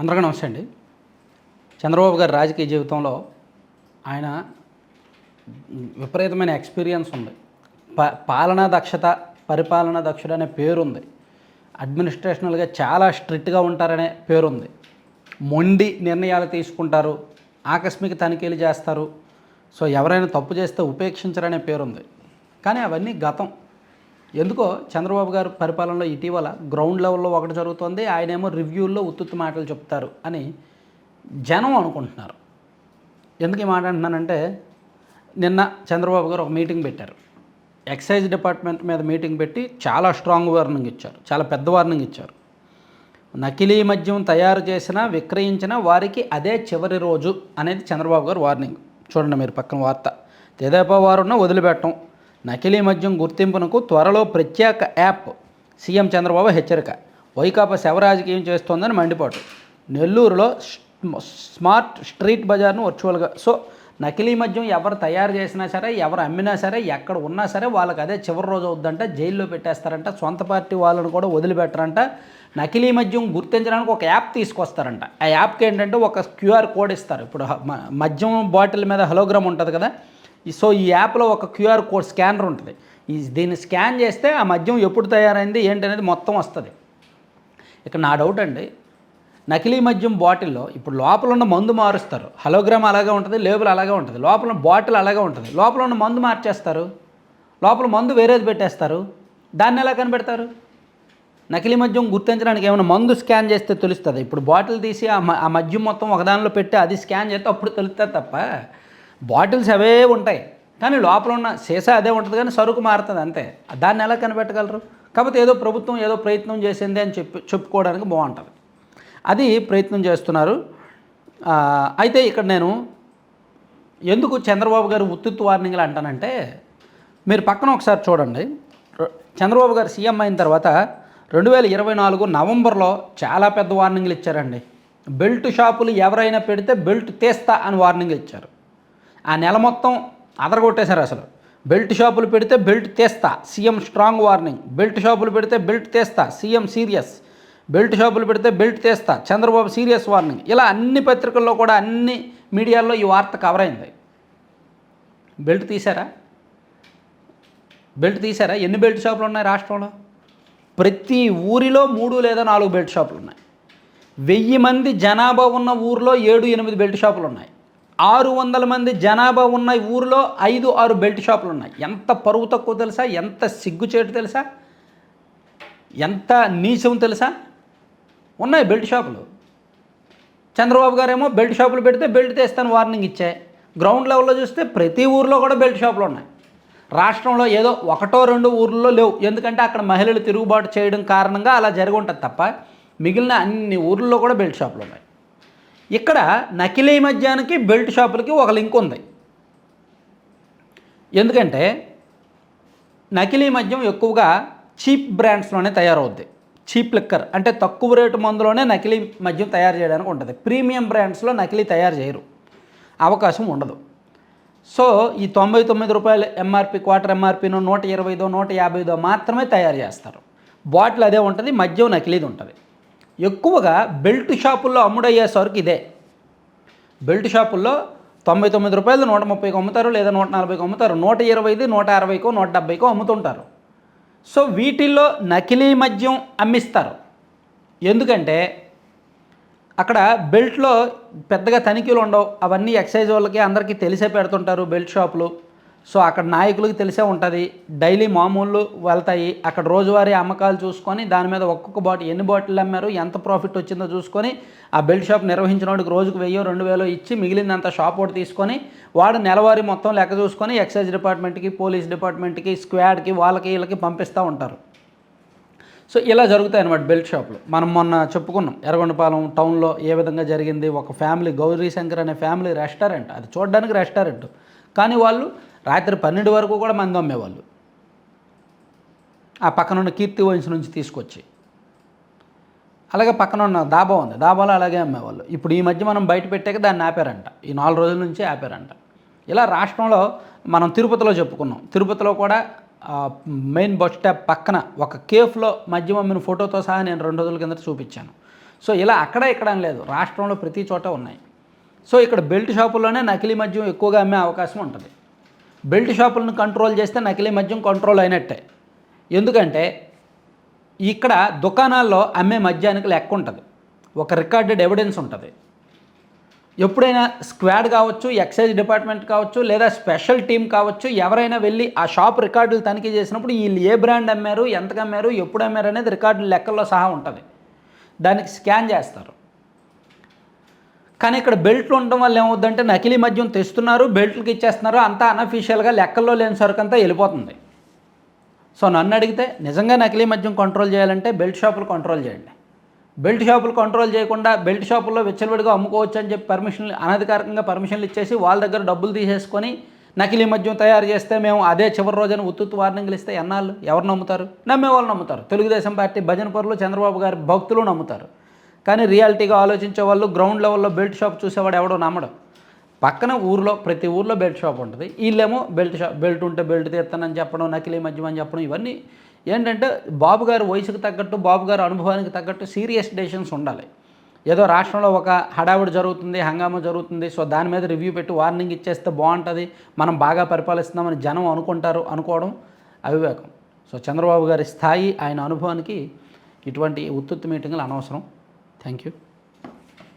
అందరికీ నమస్తే అండి. చంద్రబాబు గారి రాజకీయ జీవితంలో ఆయన విపరీతమైన ఎక్స్పీరియన్స్ ఉంది. ప పాలనా దక్షత పరిపాలనా దక్షత అనే పేరుంది. అడ్మినిస్ట్రేషనల్గా చాలా స్ట్రిక్ట్గా ఉంటారనే పేరుంది. మొండి నిర్ణయాలు తీసుకుంటారు ఆకస్మిక తనిఖీలు చేస్తారు. సో ఎవరైనా తప్పు చేస్తే ఉపేక్షించరనే పేరుంది. కానీ అవన్నీ గతం. ఎందుకో చంద్రబాబు గారు పరిపాలనలో ఇటీవల గ్రౌండ్ లెవెల్లో ఒకటి జరుగుతుంది ఆయనేమో రివ్యూల్లో ఉత్తుత్తు మాటలు చెప్తారు అని జనం అనుకుంటున్నారు. ఎందుకు ఈ మాట అంటున్నానంటే నిన్న చంద్రబాబు గారు ఒక మీటింగ్ పెట్టారు. ఎక్సైజ్ డిపార్ట్మెంట్ మీద మీటింగ్ పెట్టి చాలా స్ట్రాంగ్ వార్నింగ్ ఇచ్చారు చాలా పెద్ద వార్నింగ్ ఇచ్చారు. నకిలీ మద్యం తయారు చేసిన విక్రయించిన వారికి అదే చివరి రోజు అనేది చంద్రబాబు గారు వార్నింగ్ చూడండి మీరు పక్కన వార్త. తెదేపా వారున్న వదిలిపెట్టం. నకిలీ మద్యం గుర్తింపునకు త్వరలో ప్రత్యేక యాప్ సీఎం చంద్రబాబు హెచ్చరిక. వైకాపా శవరాజకీయం చేస్తోందని మండిపాటు. నెల్లూరులో స్మార్ట్ స్ట్రీట్ బజార్ను వర్చువల్గా సో నకిలీ మద్యం ఎవరు తయారు చేసినా సరే ఎవరు అమ్మినా సరే ఎక్కడ ఉన్నా సరే వాళ్ళకి అదే చివరి రోజు అవుద్దంట జైల్లో పెట్టేస్తారంట సొంత పార్టీ వాళ్ళని కూడా వదిలిపెట్టరంట. నకిలీ మద్యం గుర్తించడానికి ఒక యాప్ తీసుకొస్తారంట. ఆ యాప్కి ఏంటంటే ఒక క్యూఆర్ కోడ్ ఇస్తారు. ఇప్పుడు మ- మద్యం బాటిల్ మీద హలోగ్రామ్ ఉంటుంది కదా సో ఈ యాప్లో ఒక క్యూఆర్ కోడ్ స్కానర్ ఉంటుంది. ఈ దీన్ని స్కాన్ చేస్తే ఆ మద్యం ఎప్పుడు తయారైంది ఏంటనేది మొత్తం వస్తుంది. ఇక్కడ నా డౌట్ అండి నకిలీ మద్యం బాటిల్లో ఇప్పుడు లోపల ఉన్న మందు మారుస్తారు. హలోగ్రామ్ అలాగే ఉంటుంది లేబుల్ అలాగే ఉంటుంది. లోపల బాటిల్ అలాగే ఉంటుంది. లోపల ఉన్న మందు మార్చేస్తారు. లోపల మందు వేరేది పెట్టేస్తారు. దాన్ని ఎలా కనిపెడతారు? నకిలీ మద్యం గుర్తించడానికి ఏమైనా మందు స్కాన్ చేస్తే తెలుస్తుంది. ఇప్పుడు బాటిల్ తీసి ఆ ఆ మద్యం మొత్తం ఒకదానిలో పెట్టి అది స్కాన్ చేస్తే అప్పుడు తెలుస్తుంది తప్ప బాటిల్స్ అవే ఉంటాయి. కానీ లోపల ఉన్న సీసా అదే ఉంటుంది కానీ సరుకు మారుతుంది అంతే. దాన్ని ఎలా కనిపెట్టగలరు? కాకపోతే ఏదో ప్రభుత్వం ఏదో ప్రయత్నం చేసింది అని చెప్పి చెప్పుకోవడానికి బాగుంటుంది. అది ప్రయత్నం చేస్తున్నారు. అయితే ఇక్కడ నేను ఎందుకు చంద్రబాబు గారు ఉత్తుత్తు వార్నింగ్లు అంటానంటే మీరు పక్కన ఒకసారి చూడండి. చంద్రబాబు గారు సీఎం అయిన తర్వాత రెండు వేల ఇరవై నాలుగు నవంబర్లో చాలా పెద్ద వార్నింగ్లు ఇచ్చారండి. బెల్ట్ షాపులు ఎవరైనా పెడితే బెల్ట్ తీస్తా అని వార్నింగ్ ఇచ్చారు. ఆ నెల మొత్తం అదరగొట్టేశారు అసలు. బెల్ట్ షాపులు పెడితే బెల్ట్ తీస్తా సీఎం స్ట్రాంగ్ వార్నింగ్. బెల్ట్ షాపులు పెడితే బెల్ట్ తీస్తా సీఎం సీరియస్. బెల్ట్ షాపులు పెడితే బెల్ట్ తీస్తా చంద్రబాబు సీరియస్ వార్నింగ్. ఇలా అన్ని పత్రికల్లో కూడా అన్ని మీడియాల్లో ఈ వార్త కవర్ అయింది. బెల్ట్ తీశారా? బెల్ట్ తీశారా? ఎన్ని బెల్ట్ షాపులు ఉన్నాయి రాష్ట్రంలో? ప్రతి ఊరిలో మూడు లేదా నాలుగు బెల్ట్ షాపులు ఉన్నాయి. వెయ్యి మంది జనాభా ఉన్న ఊరిలో ఏడు ఎనిమిది బెల్ట్ షాపులు ఉన్నాయి. ఆరు వందల మంది జనాభా ఉన్న ఊరిలో ఐదు ఆరు బెల్ట్ షాపులు ఉన్నాయి. ఎంత పరువు తక్కువ తెలుసా? ఎంత సిగ్గుచేటు తెలుసా? ఎంత నీచం తెలుసా? ఉన్నాయి బెల్ట్ షాపులు. చంద్రబాబు గారేమో బెల్ట్ షాపులు పెడితే బెల్ట్ తెస్తాను వార్నింగ్ ఇచ్చాయి గ్రౌండ్ లెవెల్లో చూస్తే ప్రతి ఊర్లో కూడా బెల్ట్ షాపులు ఉన్నాయి. రాష్ట్రంలో ఏదో ఒకటో రెండు ఊర్లలో లేవు. ఎందుకంటే అక్కడ మహిళలు తిరుగుబాటు చేయడం కారణంగా అలా జరిగి ఉంటుంది తప్ప మిగిలిన అన్ని ఊర్లలో కూడా బెల్ట్ షాపులు ఉన్నాయి. ఇక్కడ నకిలీ మద్యానికి బెల్ట్ షాపులకి ఒక లింక్ ఉంది. ఎందుకంటే నకిలీ మద్యం ఎక్కువగా చీప్ బ్రాండ్స్లోనే తయారవుద్ది. చీప్ లిక్కర్ అంటే తక్కువ రేటు మందులోనే నకిలీ మద్యం తయారు చేయడానికి ఉంటుంది. ప్రీమియం బ్రాండ్స్లో నకిలీ తయారు చేయరు. అవకాశం ఉండదు. సో ఈ తొంభై తొమ్మిది రూపాయలు ఎంఆర్పి క్వార్టర్ ఎంఆర్పినో నూట ఇరవైదో నూట యాభైదో మాత్రమే తయారు చేస్తారు. బాటిల్ అదే ఉంటుంది మద్యం నకిలీది ఉంటుంది. ఎక్కువగా బెల్ట్ షాపుల్లో అమ్ముడయ్యే సరుకు ఇదే. బెల్ట్ షాపుల్లో తొంభై తొమ్మిది రూపాయలు నూట ముప్పైకి అమ్ముతారు లేదా నూట నలభైకి అమ్ముతారు. నూట ఇరవైది నూట అరవైకో నూట డెబ్బైకో అమ్ముతుంటారు. సో వీటిల్లో నకిలీ మద్యం అమ్మిస్తారు. ఎందుకంటే అక్కడ బెల్ట్లో పెద్దగా తనిఖీలు ఉండవు. అవన్నీ ఎక్సైజ్ వాళ్ళకి అందరికీ తెలిసే పెడుతుంటారు బెల్ట్ షాపులు. సో అక్కడ నాయకులకు తెలిసే ఉంటుంది. డైలీ మామూలు వెళ్తాయి. అక్కడ రోజువారీ అమ్మకాలు చూసుకొని దాని మీద ఒక్కొక్క బాటిల్ ఎన్ని బాటిల్ అమ్మారు ఎంత ప్రాఫిట్ వచ్చిందో చూసుకొని ఆ బెల్ట్ షాప్ నిర్వహించిన వాడికి రోజుకు వెయ్యో రెండు వేలో ఇచ్చి మిగిలినంత షాప్ ఒకటి తీసుకొని వాడు నెలవారీ మొత్తం లెక్క చూసుకొని ఎక్సైజ్ డిపార్ట్మెంట్కి పోలీస్ డిపార్ట్మెంట్కి స్క్వాడ్కి వాళ్ళకి వీళ్ళకి పంపిస్తూ ఉంటారు. సో ఇలా జరుగుతాయి అనమాట బెల్ట్ షాపులు. మనం మొన్న చెప్పుకున్నాం ఎర్రగొండపాలెం టౌన్లో ఏ విధంగా జరిగింది ఒక ఫ్యామిలీ గౌరీ శంకర్ అనే ఫ్యామిలీ రెస్టారెంట్ అది చూడడానికి రెస్టారెంట్. కానీ వాళ్ళు రాత్రి పన్నెండు వరకు కూడా మంది అమ్మేవాళ్ళు. ఆ పక్కన ఉన్న కీర్తి వైన్స్ నుంచి తీసుకొచ్చి. అలాగే పక్కన ఉన్న దాబా ఉంది. దాబాలో అలాగే అమ్మేవాళ్ళు. ఇప్పుడు ఈ మధ్య మనం బయట పెట్టాక దాన్ని ఆపారంట. ఈ నాలుగు రోజుల నుంచి ఆపారంట. ఇలా రాష్ట్రంలో మనం తిరుపతిలో చెప్పుకున్నాం. తిరుపతిలో కూడా మెయిన్ బస్ స్టాప్ పక్కన ఒక కేఫ్లో మద్యం అమ్మిన ఫోటోతో సహా నేను రెండు రోజుల కిందట చూపించాను. సో ఇలా అక్కడ ఇక్కడ లేదు. రాష్ట్రంలో ప్రతి చోట ఉన్నాయి. సో ఇక్కడ బెల్ట్ షాపుల్లోనే నకిలీ మద్యం ఎక్కువగా అమ్మే అవకాశం ఉంటుంది. బెల్ట్ షాపులను కంట్రోల్ చేస్తే నకిలీ మద్యం కంట్రోల్ అయినట్టే. ఎందుకంటే ఇక్కడ దుకాణాల్లో అమ్మే మద్యానికి లెక్క ఉంటుంది. ఒక రికార్డెడ్ ఎవిడెన్స్ ఉంటుంది. ఎప్పుడైనా స్క్వాడ్ కావచ్చు ఎక్సైజ్ డిపార్ట్మెంట్ కావచ్చు లేదా స్పెషల్ టీం కావచ్చు ఎవరైనా వెళ్ళి ఆ షాప్ రికార్డులు తనిఖీ చేసినప్పుడు వీళ్ళు ఏ బ్రాండ్ అమ్మారు ఎంతకు అమ్మారు ఎప్పుడు అమ్మారు అనేది రికార్డులు లెక్కల్లో సహా ఉంటుంది. దానికి స్కాన్ చేస్తారు. కానీ ఇక్కడ బెల్ట్లు ఉండడం వల్ల ఏమవుద్దంటే నకిలీ మద్యం తెస్తున్నారు బెల్ట్లకి ఇచ్చేస్తున్నారు అంతా అనఫీషియల్గా లెక్కల్లో లేని సరుకు అంతా వెళ్ళిపోతుంది. సో నన్ను అడిగితే నిజంగా నకిలీ మద్యం కంట్రోల్ చేయాలంటే బెల్ట్ షాపులు కంట్రోల్ చేయండి. బెల్ట్ షాపులు కంట్రోల్ చేయకుండా బెల్ట్ షాపుల్లో విచ్చలవిడిగా అమ్ముకోవచ్చు అని చెప్పి పర్మిషన్లు అనధికారికంగా పర్మిషన్లు ఇచ్చేసి వాళ్ళ దగ్గర డబ్బులు తీసేసుకొని నకిలీ మద్యం తయారు చేస్తే మేము అదే చివరి రోజున ఉత్తుత్తు వార్నింగ్లు ఇస్తే ఎన్నాళ్ళు? ఎవరు నమ్ముతారు? నమ్మే వాళ్ళు నమ్ముతారు. తెలుగుదేశం పార్టీ భజన పరులు చంద్రబాబు గారి భక్తులు నమ్ముతారు. కానీ రియాలిటీగా ఆలోచించే వాళ్ళు గ్రౌండ్ లెవెల్లో బెల్ట్ షాప్ చూసేవాడు ఎవడో నమ్మడు. పక్కన ఊర్లో ప్రతి ఊర్లో బెల్ట్ షాప్ ఉంటుంది. వీళ్ళేమో బెల్ట్ షాప్ బెల్ట్ ఉంటే బెల్ట్ తీస్తానని చెప్పడం నకిలీ మద్యం అని చెప్పడం ఇవన్నీ ఏంటంటే బాబు గారు వయసుకు తగ్గట్టు బాబు గారు అనుభవానికి తగ్గట్టు సీరియస్ డెసిషన్స్ ఉండాలి. ఏదో రాష్ట్రంలో ఒక హడావుడి జరుగుతుంది హంగామా జరుగుతుంది సో దాని మీద రివ్యూ పెట్టి వార్నింగ్ ఇచ్చేస్తే బాగుంటుంది మనం బాగా పరిపాలిస్తున్నామని జనం అనుకుంటారు అనుకోవడం అవివేకం. సో చంద్రబాబు గారి స్థాయి ఆయన అనుభవానికి ఇటువంటి ఉత్తుత్తు మీటింగ్లు అనవసరం. Thank you.